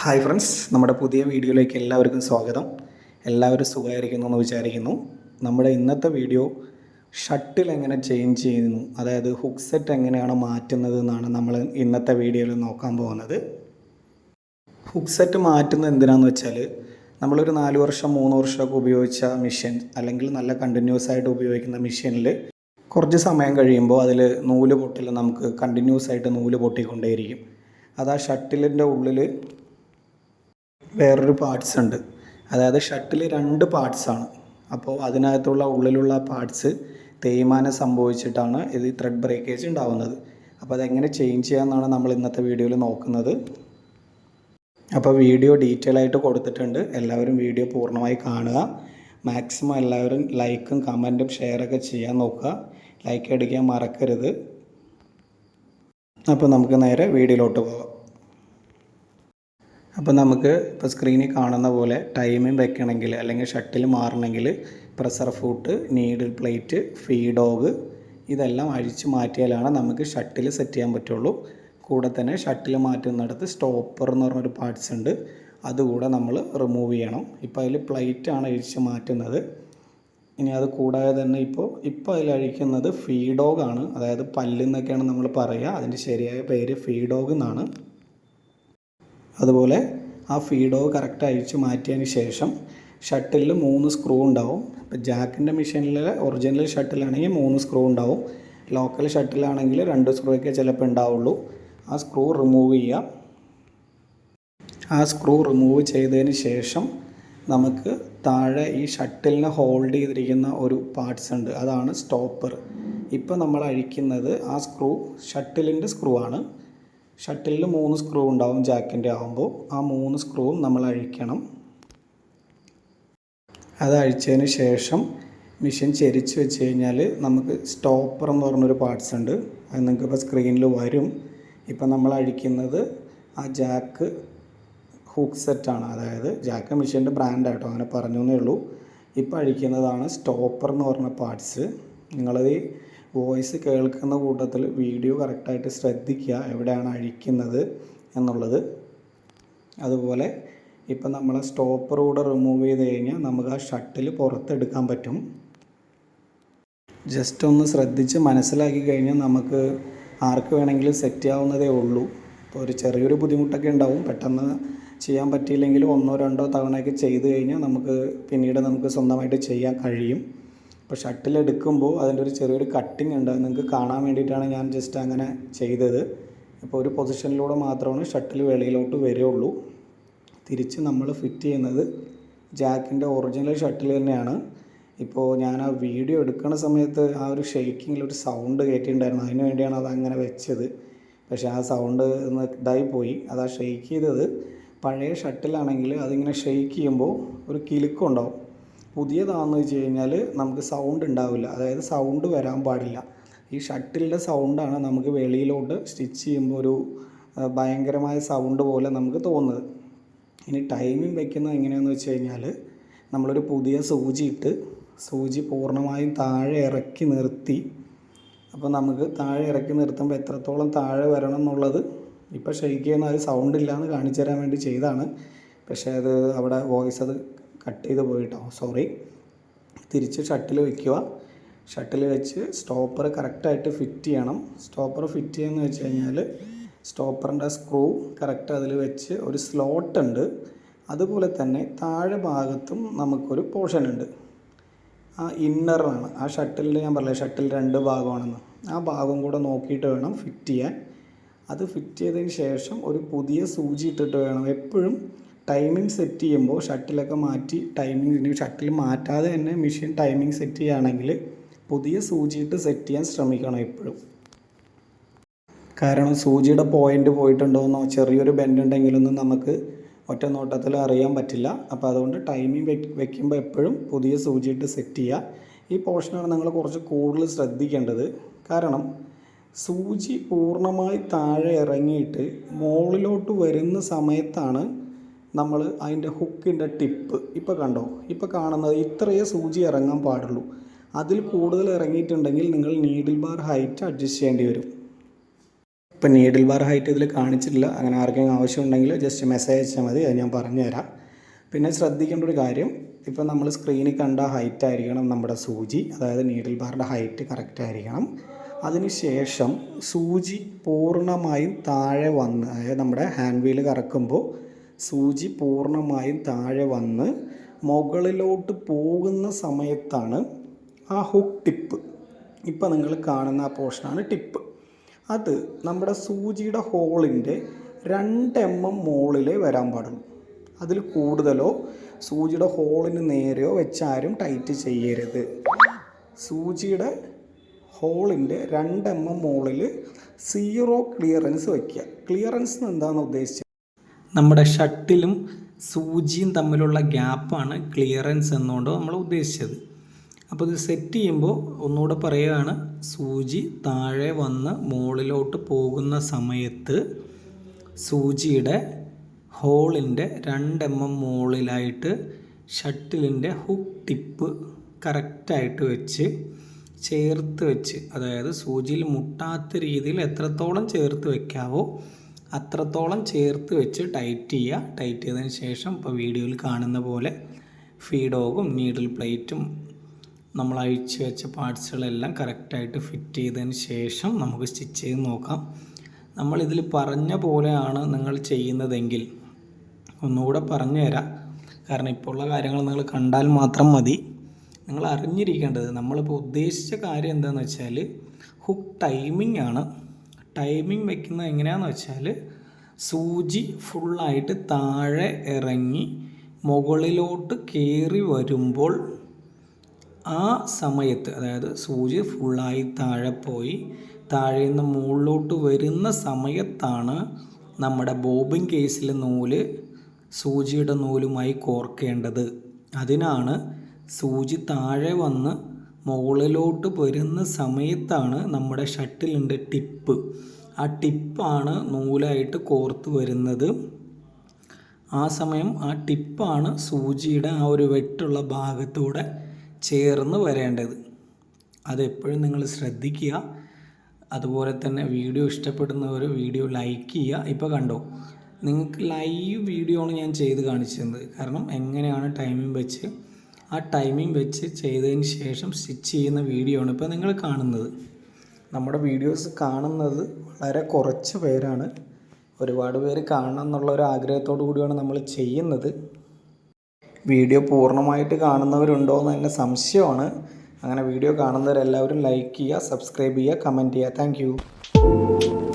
Hi friends നമ്മുടെ പുതിയ വീഡിയോയിലേക്ക് എല്ലാവർക്കും സ്വാഗതം. എല്ലാവരും സുഖമായിരിക്കുന്നു എന്ന് വിചാരിക്കുന്നു. നമ്മുടെ ഇന്നത്തെ വീഡിയോ ഷട്ടിൽ എങ്ങനെ ചേഞ്ച് ചെയ്യുന്നു അതായത് ഹുക്ക് സെറ്റ് എങ്ങനെയാണ് മാറ്റുന്നത് എന്നാണ് നമ്മൾ ഇന്നത്തെ വീഡിയോയിൽ നോക്കാൻ പോകുന്നത്. ഹുക്ക് സെറ്റ് മാറ്റുന്നത് എന്തിനാണെന്ന് വെച്ചാൽ നമ്മളൊരു നാല് വർഷം മൂന്ന് വർഷമൊക്കെ ഉപയോഗിച്ച മെഷീൻ അല്ലെങ്കിൽ നല്ല കണ്ടിന്യൂസ് ആയിട്ട് ഉപയോഗിക്കുന്ന മെഷീനിൽ കുറച്ച് സമയം കഴിയുമ്പോൾ അതിൽ നൂൽ പൊട്ടൽ നമുക്ക് കണ്ടിന്യൂസ് ആയിട്ട് നൂൽ പൊട്ടിക്കൊണ്ടേയിരിക്കും. അത് ആ ഷട്ടിലിന്റെ ഉള്ളിൽ വേറൊരു പാർട്സ് ഉണ്ട്. അതായത് ഷട്ടിൽ രണ്ട് പാർട്സാണ് അപ്പോൾ അതിനകത്തുള്ള ഉള്ളിലുള്ള പാർട്സ് തേയ്മാനം സംഭവിച്ചിട്ടാണ് ഇത് ത്രെഡ് ബ്രേക്കേജ് ഉണ്ടാവുന്നത്. അപ്പോൾ അതെങ്ങനെ ചേഞ്ച് ചെയ്യാമെന്നാണ് നമ്മൾ ഇന്നത്തെ വീഡിയോയിൽ നോക്കുന്നത്. അപ്പോൾ വീഡിയോ ഡീറ്റെയിൽ ആയിട്ട് കൊടുത്തിട്ടുണ്ട്. എല്ലാവരും വീഡിയോ പൂർണമായി കാണുക. മാക്സിമം എല്ലാവരും ലൈക്കും കമന്റും ഷെയറൊക്കെ ചെയ്യാൻ നോക്കുക. ലൈക്ക് അടിക്കാൻ മറക്കരുത്. അപ്പോൾ നമുക്ക് നേരെ വീഡിയോയിലോട്ട് പോകാം. അപ്പോൾ നമുക്ക് ഇപ്പോൾ സ്ക്രീനിൽ കാണുന്ന പോലെ ടൈമിംഗ് വെക്കണമെങ്കിൽ അല്ലെങ്കിൽ ഷട്ടിൽ മാറണമെങ്കിൽ pressure foot needle plate feed dog ഇതെല്ലാം അഴിച്ച് മാറ്റിയാലാണ് നമുക്ക് ഷട്ടിൽ സെറ്റ് ചെയ്യാൻ പറ്റുള്ളൂ. കൂടെ തന്നെ ഷട്ടിൽ മാറ്റുന്നിടത്ത് സ്റ്റോപ്പർ എന്ന് പറഞ്ഞൊരു പാർട്സ് ഉണ്ട്. അതുകൂടെ നമ്മൾ റിമൂവ് ചെയ്യണം. ഇപ്പോൾ അതിൽ പ്ലേറ്റ് ആണ് അഴിച്ച് മാറ്റുന്നത്. ഇനി അത് കൂടാതെ തന്നെ ഇപ്പോൾ ഇപ്പോൾ അതിൽ അഴിക്കുന്നത് ഫീഡോഗാണ് അതായത് പല്ലെന്നൊക്കെയാണ് നമ്മൾ പറയുക അതിന്റെ ശരിയായ പേര് ഫീഡോഗ് എന്നാണ്. അതുപോലെ ആ ഫീഡോ കറക്റ്റ് അഴിച്ച് മാറ്റിയതിന് ശേഷം ഷട്ടിലിൽ മൂന്ന് സ്ക്രൂ ഉണ്ടാവും. ഇപ്പോൾ ജാക്കിന്റെ മെഷീനിൽ ഒറിജിനൽ ഷട്ടിലാണെങ്കിൽ മൂന്ന് സ്ക്രൂ ഉണ്ടാവും. ലോക്കൽ ഷട്ടിലാണെങ്കിൽ രണ്ട് സ്ക്രൂ ഒക്കെ ചിലപ്പോൾ ഉണ്ടാവുള്ളൂ. ആ സ്ക്രൂ റിമൂവ് ചെയ്യുക ആ സ്ക്രൂ റിമൂവ് ചെയ്തതിന് ശേഷം നമുക്ക് താഴെ ഈ ഷട്ടിലിനെ ഹോൾഡ് ചെയ്തിരിക്കുന്ന ഒരു പാർട്സ് ഉണ്ട്. അതാണ് സ്റ്റോപ്പർ ഇപ്പോൾ നമ്മൾ അഴിക്കുന്നത് ആ സ്ക്രൂ ഷട്ടിലിന്റെ സ്ക്രൂ ആണ്. ഷട്ടിലിൽ മൂന്ന് സ്ക്രൂ ഉണ്ടാവും ജാക്കിന്റെ ആകുമ്പോൾ ആ മൂന്ന് സ്ക്രൂവും നമ്മൾ അഴിക്കണം. അത് അഴിച്ചതിന് ശേഷം മെഷീൻ ചെരിച്ച് വെച്ച് കഴിഞ്ഞാൽ നമുക്ക് സ്റ്റോപ്പർ എന്ന് പറഞ്ഞൊരു പാർട്സ് ഉണ്ട്. അത് നിങ്ങൾക്ക് ഇപ്പോൾ സ്ക്രീനിൽ വരും. ഇപ്പം നമ്മൾ അഴിക്കുന്നത് ആ ജാക്ക് ഹുക്ക് സെറ്റാണ് അതായത് ജാക്ക് മെഷീന്റെ ബ്രാൻഡായിട്ടോ അങ്ങനെ പറഞ്ഞു എന്നേ ഉള്ളൂ. ഇപ്പോൾ അഴിക്കുന്നതാണ് സ്റ്റോപ്പർ എന്ന് പറഞ്ഞ പാർട്സ് നിങ്ങളത് വോയിസ് കേൾക്കുന്ന കൂട്ടത്തിൽ വീഡിയോ കറക്റ്റായിട്ട് ശ്രദ്ധിക്കുക എവിടെയാണ് അഴിക്കുന്നത് എന്നുള്ളത്. അതുപോലെ ഇപ്പം നമ്മൾ സ്റ്റോപ്പർ കൂടെ റിമൂവ് ചെയ്ത് കഴിഞ്ഞാൽ നമുക്ക് ആ ഷട്ടിൽ പുറത്തെടുക്കാൻ പറ്റും. ജസ്റ്റ് ഒന്ന് ശ്രദ്ധിച്ച് മനസ്സിലാക്കി കഴിഞ്ഞാൽ നമുക്ക് ആർക്ക് വേണമെങ്കിലും സെറ്റ് ആവുന്നതേ ഉള്ളൂ. ഇപ്പോൾ ഒരു ചെറിയൊരു ബുദ്ധിമുട്ടൊക്കെ ഉണ്ടാവും പെട്ടെന്ന് ചെയ്യാൻ പറ്റിയില്ലെങ്കിൽ ഒന്നോ രണ്ടോ തവണയൊക്കെ ചെയ്ത് കഴിഞ്ഞാൽ നമുക്ക് പിന്നീട് നമുക്ക് സ്വന്തമായിട്ട് ചെയ്യാൻ കഴിയും. അപ്പോൾ ഷട്ടിൽ എടുക്കുമ്പോൾ അതിന്റെ ഒരു ചെറിയൊരു കട്ടിങ് ഉണ്ട്. അത് നിങ്ങൾക്ക് കാണാൻ വേണ്ടിയിട്ടാണ് ഞാൻ ജസ്റ്റ് അങ്ങനെ ചെയ്തത്. ഇപ്പോൾ ഒരു പൊസിഷനിലൂടെ മാത്രമാണ് ഷട്ടിൽ വെളിയിലോട്ട് വരികയുള്ളൂ തിരിച്ച് നമ്മൾ ഫിറ്റ് ചെയ്യുന്നത് ജാക്കിന്റെ ഒറിജിനൽ ഷട്ടിൽ തന്നെയാണ്. ഇപ്പോൾ ഞാൻ ആ വീഡിയോ എടുക്കുന്ന സമയത്ത് ആ ഒരു ഷെയ്ക്കിങ്ങിൽ ഒരു സൗണ്ട് കയറ്റിയിട്ടുണ്ടായിരുന്നു അതിന് വേണ്ടിയാണ് അത് അങ്ങനെ വെച്ചത്. പക്ഷേ ആ സൗണ്ട് ഇതായി പോയി. അത് ആ ഷെയ്ക്ക് ചെയ്തത്. പഴയ ഷട്ടിലാണെങ്കിൽ അതിങ്ങനെ ഷെയ്ക്ക് ചെയ്യുമ്പോൾ ഒരു കിലുക്കം ഉണ്ടാവും പുതിയതാണെന്ന് വെച്ച് കഴിഞ്ഞാൽ നമുക്ക് സൗണ്ട് ഉണ്ടാവില്ല. അതായത് സൗണ്ട് വരാൻ പാടില്ല. ഈ ഷട്ടിലിന്റെ സൗണ്ടാണ് നമുക്ക് വെളിയിലോട്ട് സ്റ്റിച്ച് ചെയ്യുമ്പോൾ ഒരു ഭയങ്കരമായ സൗണ്ട് പോലെ നമുക്ക് തോന്നുന്നത്. ഇനി ടൈമിംഗ് വെക്കുന്നത് എങ്ങനെയാണെന്ന് വെച്ച് കഴിഞ്ഞാൽ നമ്മളൊരു പുതിയ സൂചി ഇട്ട് സൂചി പൂർണമായും താഴെ ഇറക്കി നിർത്തി. അപ്പോൾ നമുക്ക് താഴെ ഇറക്കി നിർത്തുമ്പോൾ എത്രത്തോളം താഴെ വരണം എന്നുള്ളത് ഇപ്പോൾ ഷെയ്ക്ക് ചെയ്യുന്ന അത് സൗണ്ട് ഇല്ലയെന്ന് കാണിച്ചു തരാൻ വേണ്ടി ചെയ്താണ് പക്ഷേ അത് അവിടെ വോയിസ് അത് കട്ട് ചെയ്ത് പോയിട്ടോ സോറി തിരിച്ച് ഷട്ടിൽ വയ്ക്കുക ഷട്ടിൽ വെച്ച് സ്റ്റോപ്പർ കറക്റ്റായിട്ട് ഫിറ്റ് ചെയ്യണം. സ്റ്റോപ്പർ ഫിറ്റ് ചെയ്യുമെന്ന് വെച്ച് കഴിഞ്ഞാൽ സ്റ്റോപ്പറിന്റെ സ്ക്രൂ കറക്റ്റ് അതിൽ വെച്ച് ഒരു സ്ലോട്ട് ഉണ്ട്. അതുപോലെ തന്നെ താഴെ ഭാഗത്തും നമുക്കൊരു പോർഷൻ ഉണ്ട്. ആ ഇന്നറാണ് ആ ഷട്ടിലിന്റെ ഞാൻ പറഞ്ഞില്ല ഷട്ടിൽ രണ്ട് ഭാഗമാണെന്ന്. ആ ഭാഗം കൂടെ നോക്കിയിട്ട് വേണം ഫിറ്റ് ചെയ്യാൻ. അത് ഫിറ്റ് ചെയ്തതിന് ശേഷം ഒരു പുതിയ സൂചി ഇട്ടിട്ട് വേണം. എപ്പോഴും ടൈമിംഗ് സെറ്റ് ചെയ്യുമ്പോൾ ഷട്ടിലൊക്കെ മാറ്റി ടൈമിംഗ് ഷട്ടിൽ മാറ്റാതെ തന്നെ മെഷീൻ ടൈമിംഗ് സെറ്റ് ചെയ്യുകയാണെങ്കിൽ പുതിയ സൂചിയിട്ട് സെറ്റ് ചെയ്യാൻ ശ്രമിക്കണം എപ്പോഴും. കാരണം സൂചിയുടെ പോയിന്റ് പോയിട്ടുണ്ടോയെന്നോ ചെറിയൊരു ബെൻഡ് ഉണ്ടെങ്കിലൊന്നും നമുക്ക് ഒറ്റ നോട്ടത്തിൽ അറിയാൻ പറ്റില്ല. അപ്പോൾ അതുകൊണ്ട് ടൈമിംഗ് വെക്കുമ്പോൾ എപ്പോഴും പുതിയ സൂചിയിട്ട് സെറ്റ് ചെയ്യുക. ഈ പോർഷനാണ് നിങ്ങൾ കുറച്ച് കൂടുതൽ ശ്രദ്ധിക്കേണ്ടത്. കാരണം സൂചി പൂർണമായി താഴെ ഇറങ്ങിയിട്ട് മുകളിലോട്ട് വരുന്ന സമയത്താണ് നമ്മൾ അതിന്റെ ഹുക്കിന്റെ ടിപ്പ് ഇപ്പോൾ കണ്ടോ? ഇപ്പോൾ കാണുന്നത് ഇത്രയേ സൂചി ഇറങ്ങാൻ പാടുള്ളൂ. അതിൽ കൂടുതൽ ഇറങ്ങിയിട്ടുണ്ടെങ്കിൽ നിങ്ങൾ നീഡിൽ ബാർ ഹൈറ്റ് അഡ്ജസ്റ്റ് ചെയ്യേണ്ടി വരും. ഇപ്പം നീഡിൽ ബാർ ഹൈറ്റ് ഇതിൽ കാണിച്ചിട്ടില്ല. അങ്ങനെ ആർക്കെങ്കിലും ആവശ്യമുണ്ടെങ്കിൽ ജസ്റ്റ് മെസ്സേജ് അയച്ചാൽ മതി. അത് ഞാൻ പറഞ്ഞുതരാം. പിന്നെ ശ്രദ്ധിക്കേണ്ട ഒരു കാര്യം ഇപ്പം നമ്മൾ സ്ക്രീനിൽ കണ്ട ഹൈറ്റ് ആയിരിക്കണം നമ്മുടെ സൂചി. അതായത് നീഡിൽ ബാറിന്റെ ഹൈറ്റ് കറക്റ്റ് ആയിരിക്കണം. അതിനുശേഷം സൂചി പൂർണമായും താഴെ വന്ന് അതായത് നമ്മുടെ ഹാൻഡ് വീൽ കറക്കുമ്പോൾ സൂചി പൂർണമായും താഴെ വന്ന് മുകളിലോട്ട് പോകുന്ന സമയത്താണ് ആ ഹുക്ക് ടിപ്പ് ഇപ്പം നിങ്ങൾ കാണുന്ന ആ പോർഷനാണ് ടിപ്പ് അത് നമ്മുടെ സൂചിയുടെ ഹോളിന്റെ രണ്ട് എം എം മുകളിലേ വരാൻ പാടുള്ളൂ. അതിൽ കൂടുതലോ സൂചിയുടെ ഹോളിന് നേരെയോ വെച്ചാരും ടൈറ്റ് ചെയ്യരുത്. സൂചിയുടെ ഹോളിന്റെ രണ്ട് എം എം മുകളിൽ സീറോ ക്ലിയറൻസ് വയ്ക്കുക ക്ലിയറൻസ് എന്താണെന്ന് ഉദ്ദേശിച്ചത്? നമ്മുടെ ഷട്ടിലും സൂചിയും തമ്മിലുള്ള ഗ്യാപ്പാണ് ക്ലിയറൻസ് എന്നുകൊണ്ട് നമ്മൾ ഉദ്ദേശിച്ചത്. അപ്പോൾ ഇത് സെറ്റ് ചെയ്യുമ്പോൾ ഒന്നുകൂടെ പറയുകയാണ്. സൂചി താഴെ വന്ന് മുകളിലോട്ട് പോകുന്ന സമയത്ത് സൂചിയുടെ ഹോളിന്റെ രണ്ട് എം എം മുകളിലായിട്ട് ഷട്ടിലിന്റെ ഹുക്ക് ടിപ്പ് കറക്റ്റായിട്ട് വെച്ച് ചേർത്ത് വെച്ച് അതായത് സൂചിയിൽ മുട്ടാത്ത രീതിയിൽ എത്രത്തോളം ചേർത്ത് വെക്കാവോ അത്രത്തോളം ചേർത്ത് വെച്ച് ടൈറ്റ് ചെയ്യുക. ടൈറ്റ് ചെയ്തതിന് ശേഷം ഇപ്പോൾ വീഡിയോയിൽ കാണുന്ന പോലെ ഫീഡോഗും നീഡിൽ പ്ലേറ്റും നമ്മൾ അഴിച്ച് വെച്ച പാർട്സുകളെല്ലാം കറക്റ്റായിട്ട് ഫിറ്റ് ചെയ്തതിന് ശേഷം നമുക്ക് സ്റ്റിച്ച് ചെയ്ത് നോക്കാം. നമ്മളിതിൽ പറഞ്ഞ പോലെയാണ് നിങ്ങൾ ചെയ്യുന്നതെങ്കിൽ ഒന്നുകൂടെ പറഞ്ഞു തരാം. കാരണം ഇപ്പോൾ ഉള്ള കാര്യങ്ങൾ നിങ്ങൾ കണ്ടാൽ മാത്രം മതി. നിങ്ങൾ അറിഞ്ഞിരിക്കേണ്ടത് നമ്മളിപ്പോൾ ഉദ്ദേശിച്ച കാര്യം എന്താണെന്ന് വെച്ചാൽ ഹുക്ക് ടൈമിംഗ് ആണ്. ടൈമിംഗ് വെക്കുന്നത് എങ്ങനെയാണെന്ന് വെച്ചാൽ സൂചി ഫുള്ളായിട്ട് താഴെ ഇറങ്ങി മുകളിലോട്ട് കയറി വരുമ്പോൾ ആ സമയത്ത് അതായത് സൂചി ഫുള്ളായി താഴെ പോയി താഴെ നിന്ന് മുകളിലോട്ട് വരുന്ന സമയത്താണ് നമ്മുടെ ബോബിൻ കേസിലെ നൂൽ സൂചിയുടെ നൂലുമായി കോർക്കേണ്ടത്. അതിനാണ് സൂചി താഴെ വന്ന് മുകളിലോട്ട് വരുന്ന സമയത്താണ് നമ്മുടെ ഷട്ടിലിന്റെ ടിപ്പ്. ആ ടിപ്പാണ് നൂലായിട്ട് കോർത്ത് വരുന്നത്. ആ സമയം ആ ടിപ്പാണ് സൂചിയുടെ ആ ഒരു വെട്ടുള്ള ഭാഗത്തൂടെ ചേർന്ന് വരേണ്ടത്. അതെപ്പോഴും നിങ്ങൾ ശ്രദ്ധിക്കുക. അതുപോലെ തന്നെ വീഡിയോ ഇഷ്ടപ്പെടുന്നവർ വീഡിയോ ലൈക്ക് ചെയ്യുക. ഇപ്പോൾ കണ്ടോ നിങ്ങൾക്ക് ലൈവ് വീഡിയോ ആണ് ഞാൻ ചെയ്ത് കാണിച്ചത്. കാരണം എങ്ങനെയാണ് ടൈമിംഗ് വെച്ച് ആ ടൈമിംഗ് വെച്ച് ചെയ്തതിന് ശേഷം സ്റ്റിച്ച് ചെയ്യുന്ന വീഡിയോ ആണ് ഇപ്പോൾ നിങ്ങൾ കാണുന്നത്. നമ്മുടെ വീഡിയോസ് കാണുന്നത് വളരെ കുറച്ച് പേരാണ്. ഒരുപാട് പേര് കാണണം എന്നുള്ള ഒരു ആഗ്രഹത്തോടു കൂടിയാണ് നമ്മൾ ചെയ്യുന്നത്. വീഡിയോ പൂർണമായിട്ട് കാണുന്നവരുണ്ടോ എന്ന് തന്നെ സംശയമാണ്. അങ്ങനെ വീഡിയോ കാണുന്നവരെല്ലാവരും ലൈക്ക് ചെയ്യുക സബ്സ്ക്രൈബ് ചെയ്യുക കമന്റ് ചെയ്യുക. താങ്ക്